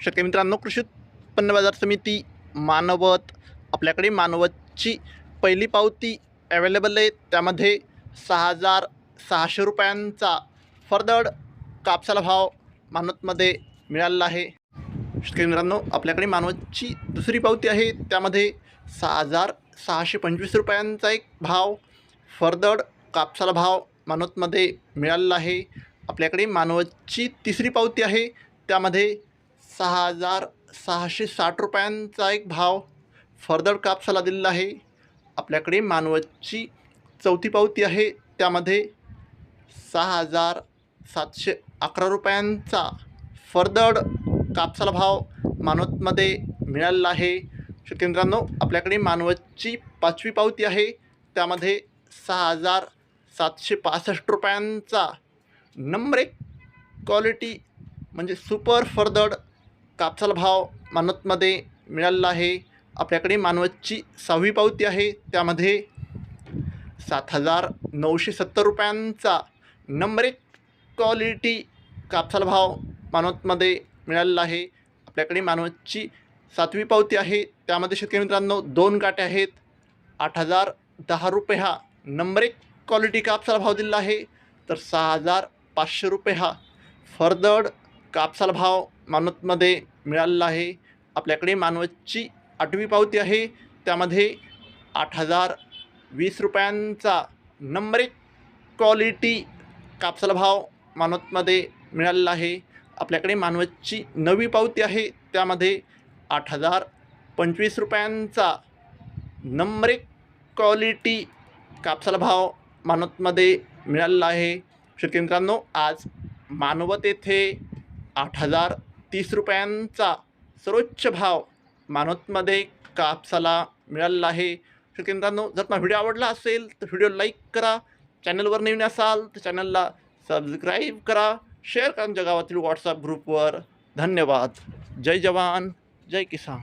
शेतकरी मित्रांनो कृषी उत्पन्न बाजार समिती मानवत आपल्याकडे मानवतची पहिली पावती अवेलेबल आहे. त्यामध्ये सहा हजार सहाशे रुपयांचा फरदड कापसाला भाव मानवतमध्ये मिळालेला आहे. शेतकरी मित्रांनो आपल्याकडे मानवतची दुसरी पावती आहे. त्यामध्ये सहा हजार सहाशे पंचवीस रुपयांचा एक भाव फरदड कापसाला भाव मानवतमध्ये मिळालेला आहे. आपल्याकडे मानवतची तिसरी पावती आहे. त्यामध्ये सहा हजार सहाशे साठ रुपयांचा एक भाव फर्दर कापसाला दिलेला आहे. आपल्याकडे मानवतची चौथी पावती आहे. त्यामध्ये सहा हजार सातशे अकरा रुपयांचा फरदड कापसाला भाव मानवतमध्ये मिळालेला आहे. शेतकरी आपल्याकडे मानवतची पाचवी पावती आहे. त्यामध्ये सहा हजार सातशे पासष्ट रुपयांचा नंबर एक क्वालिटी म्हणजे सुपर फरदड कापसाला भाव मानवतमध्ये मिळालेला आहे. आपल्याकडे मानवतची सहावी पावती आहे. त्यामध्ये सात हजार नऊशे सत्तर रुपयांचा नंबर एक क्वालिटी कापसाला भाव मानवतमध्ये मिळालेला आहे. आपल्याकडे मानवतची सातवी पावती आहे. त्यामध्ये शेतकरी मित्रांनो दोन गाठ्या आहेत. आठ हजार दहा रुपये हा नंबर एक क्वालिटी कापसाला भाव दिलेला आहे. तर सहा हजार पाचशे रुपये हा फरदड कापसाला भाव मानवतमध्ये मिळालेला आहे. आपल्याकडे मानवतची आठवी पावती आहे. त्यामध्ये आठ हजार वीस रुपयांचा नंबर एक क्वालिटी कापसाला भाव मानवतमध्ये मिळालेला आहे. आपल्याकडे मानवतची नवी पावती आहे. त्यामध्ये आठ हजार पंचवीस रुपयांचा नंबर एक क्वालिटी कापसाला भाव मानवतमध्ये मिळालेला आहे. शेतकरी मित्रांनो आज मानवत येथे आठ हजार तीस रुपयांचा सर्वोच्च भाव मानवतमध्ये कापसाला मिळालेला आहे. शेतकरी मित्रांनो जर तुम्हाला व्हिडिओ आवडला असेल तर व्हिडिओ लाईक करा. चॅनलवर नवीन असाल तर चॅनलला सबस्क्राईब करा. शेअर करा जगावातील व्हॉट्सअप ग्रुपवर. धन्यवाद. जय जवान. जय किसान.